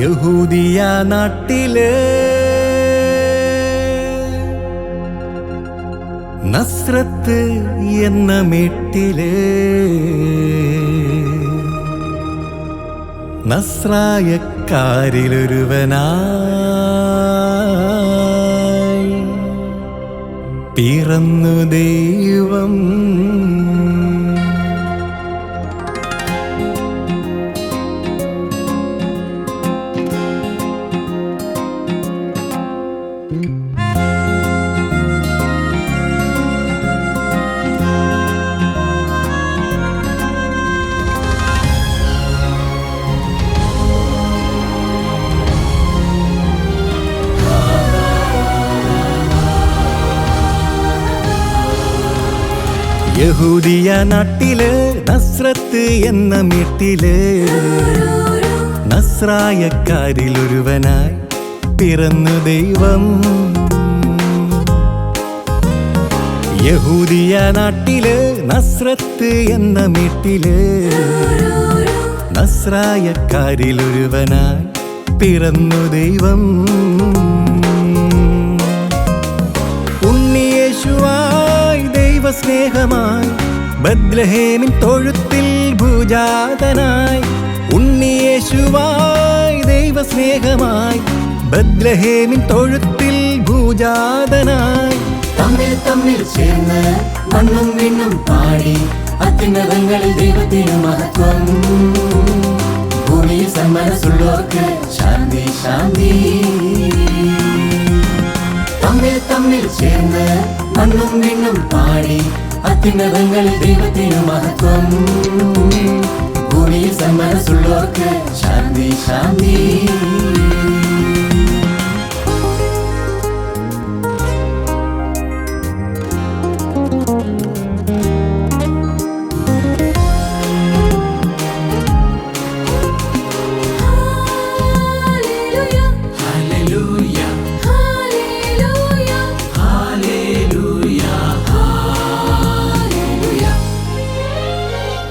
യഹൂദിയ നാട്ടിൽ നസ്രത്ത് എന്ന മെട്ടിൽ നസ്രായക്കാരിലൊരുവനായി പിറന്നു ദൈവം യഹൂദിയ നാട്ടിൽ നസ്രത്ത് എന്ന വീട്ടിൽ നസ്രായക്കാരിൽ ഒരുവനായി പിറന്നു ദൈവം. യഹൂദിയ നാട്ടിൽ നസ്രത്ത് എന്ന വീട്ടിൽ നസ്രായക്കാരിൽ ഒരുവനായി പിറന്നു ദൈവം. ഉണ്ണിയേശുവായി ദൈവസ്നേഹമായി ബദ്ലഹേമിൻ തൊഴുത്തിൽ ഭൂജാതനായി ഉണ്ണിയേശുവായി ദൈവസ്നേഹമായി ബദ്ലഹേമിൻ തൊഴുത്തിൽ ഭൂജാതനായി. തമ്മിൽ തമ്മിൽ ചേർന്ന് മണ്ണും വിണ്ണും പാടി അത്യുന്നതങ്ങളിൽ ദൈവത്തിന് മഹത്വം. ഭൂമിയിൽ സന്മനസ്സുള്ളവർക്ക് ശാന്തി ശാന്തി. തമ്മിൽ തമ്മിൽ ചേർന്ന് മണ്ണും വിണ്ണും പാടി അത്യുന്നതങ്ങളിൽ ദൈവത്തിന് മഹത്വം. ഭൂമിയിൽ സന്മനസ്സുള്ളവർക്ക് ശാന്തി ശാന്തി.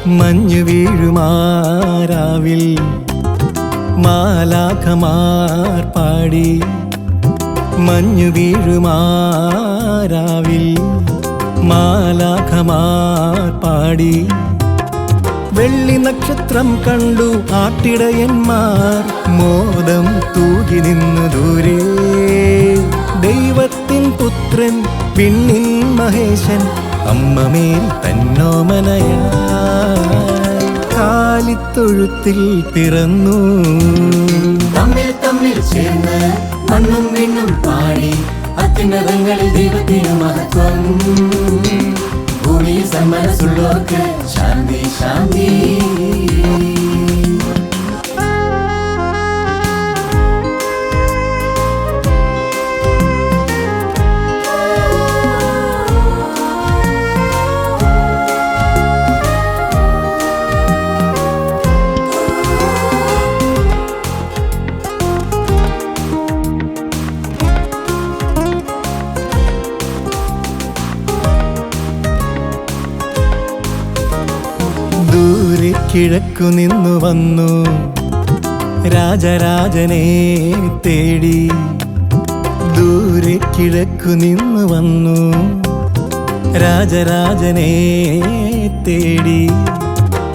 മഞ്ഞു വീഴുമാരാവിൽ. മാലാഖമാർ പാടി. മഞ്ഞു വീഴുമാരാവിൽ. മാലാഖമാർ പാടി. വെള്ളി നക്ഷത്രം കണ്ടു ആട്ടിടയന്മാർ. മോദം തൂകി നിന്നു ദൂരെ. ദൈവത്തിൻ പുത്രൻ പിന്നിൻ മഹേശൻ അമ്മമേൽ തന്നോമനയ. കാലിത്തൊഴുത്തിൽ പിറന്നു. തമ്മിൽ തമ്മിൽ ചേർന്ന് മണ്ണും വിണ്ണും പാടി അത്യുന്നതങ്ങളിൽ ദൈവത്തിന് മഹത്വം. ഭൂമിയിൽ സന്മനസ്സുള്ളവർക്ക് ദൂരെ കിഴക്കു നിന്നു വന്നു. രാജരാജനെ തേടി ദൂരെ കിഴക്കു നിന്നു വന്നു. രാജരാജനെ തേടി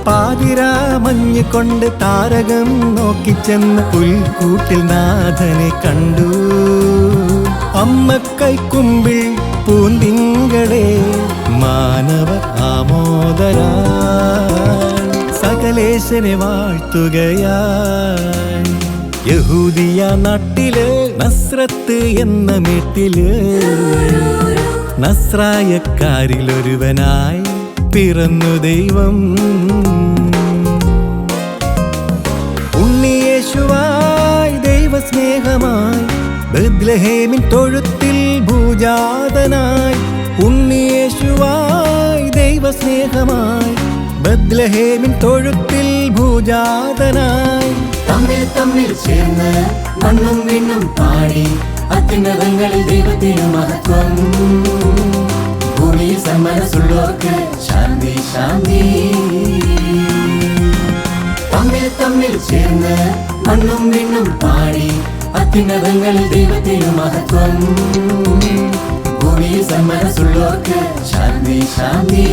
പാതിരാ മഞ്ഞ് കൊണ്ട് താരകം നോക്കിച്ചെന്ന് പുൽക്കൂട്ടിൽ നാഥനെ കണ്ടു. അമ്മ പൂന്തിങ്കളേ പൂന്തിങ്കളെ സകലേശനെ വാഴ്ത്തുകയായി. യഹൂദിയ നാട്ടിൽ നസ്രത്ത് എന്ന വീട്ടിൽ നസ്രായക്കാരിൽ ഒരുവനായി പിറന്നു ദൈവം. ഉണ്ണിയേശുവായി ദൈവസ്നേഹമായി ബദ്ലഹേമിൻ തൊഴുത്തിൽ ഭൂജാതനായി ഉണ്ണിയേശുവായി ദൈവസ്നേഹമായി ബദ്ലഹേമിൻ തൊഴുത്തിൽ ഭൂജാതനായി. തമ്മിൽ തമ്മിൽ ചേർന്ന് മണ്ണും വിണ്ണും പാടി അത്യുന്നതങ്ങളിൽ ദൈവത്തിന് മഹത്വം. ഭൂമിയിൽ സമ്മനസ്സുള്ളവർക്ക് ശാന്തി ശാന്തി. തമ്മിൽ തമ്മിൽ ചേർന്ന് മണ്ണും വിണ്ണും പാടി അത്യുന്നതങ്ങളിൽ ദൈവത്തിനു മഹത്വം. ഭൂമിയിൽ സമ്മനസ്സുള്ളവർക്ക് ശാന്തി ശാന്തി.